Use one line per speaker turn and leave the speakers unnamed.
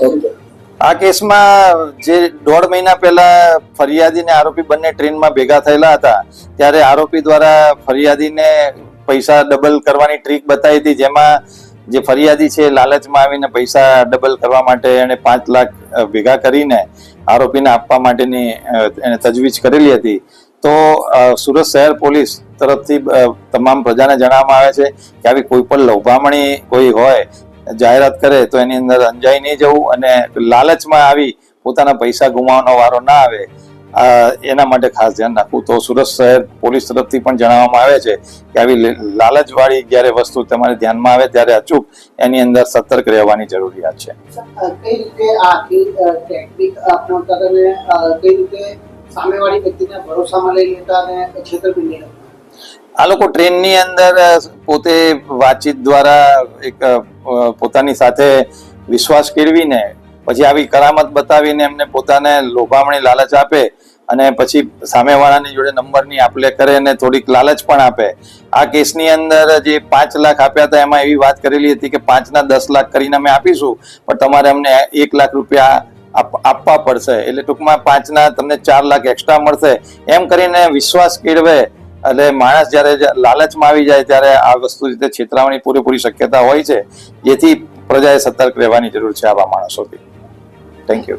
આ કેસમાં જે દોઢ મહિના પહેલા ફરિયાદી ને આરોપી બંને ટ્રેનમાં ભેગા થયેલા હતા, ત્યારે આરોપી દ્વારા ફરિયાદીને પૈસા ડબલ કરવાની ટ્રીક બતાવી હતી, જેમાં જે ફરિયાદી છે લાલચમાં આવીને પૈસા ડબલ કરવા માટે એને પાંચ લાખ ભેગા કરીને આરોપીને આપવા માટેની એને તજવીજ કરેલી હતી. તો સુરત શહેર પોલીસ તરફથી તમામ પ્રજાને જણાવવામાં આવે છે કે આવી કોઈ પણ લોભામણી કોઈ હોય જાહેરાત કરે તો એની અંદર અંજાઈ નહીં જવું અને લાલચમાં આવી પોતાના પૈસા ગુમાવવાનો વારો ના આવે. એના માટે ખાસ ધ્યાન રાખવું. તો સુરત શહેર પોલીસ તરફથી પણ જણાવવામાં આવે છે કે આવી લાલચવાળી જ્યારે વસ્તુ તમારે ધ્યાનમાં આવે ત્યારે અચૂક એની અંદર સતર્ક રહેવાની જરૂરિયાત છે.
કઈ રીતે સામેવાળી વ્યક્તિને ભરોસામાં લઈ લેતા છેતરપિંડી?
આ લોકો ટ્રેનની અંદર પોતે વાતચીત દ્વારા એક પોતાની સાથે વિશ્વાસ કેળવીને, પછી આવી કરામત બતાવીને એમને પોતાને લોભામણી લાલચ આપે અને પછી સામેવાળાની જોડે નંબરની આપલે કરે અને થોડીક લાલચ પણ આપે. આ કેસની અંદર જે પાંચ લાખ આપ્યા હતા, એમાં એવી વાત કરેલી હતી કે પાંચના દસ લાખ કરીને અમે આપીશું, પણ તમારે અમને એક લાખ રૂપિયા આપ- આપવા પડશે. એટલે ટૂંકમાં પાંચના તમને ચાર લાખ એક્સ્ટ્રા મળશે. એમ કરીને વિશ્વાસ કેળવે એટલે માણસ જ્યારે લાલચમાં આવી જાય ત્યારે આ વસ્તુ રીતે છેતરાવાની પૂરેપૂરી શક્યતા હોય છે, જેથી પ્રજાએ સતર્ક રહેવાની જરૂર છે આવા માણસોથી. Thank you